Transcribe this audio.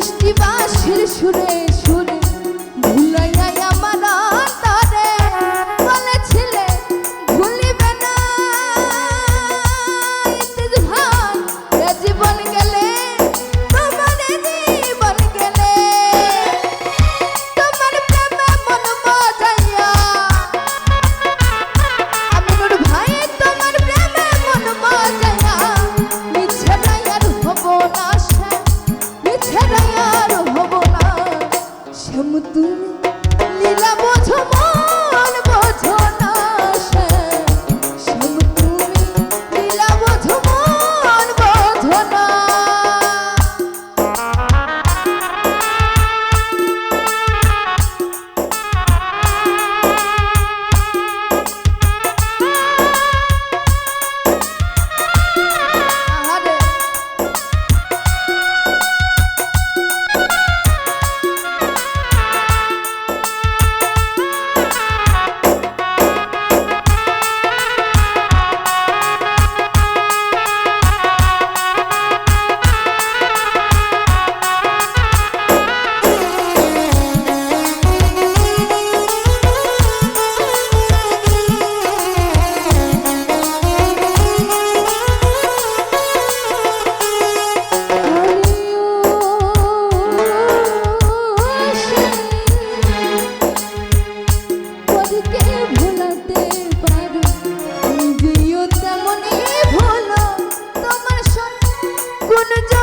মিষ্টি বাঁশির সুরে সুরে কোন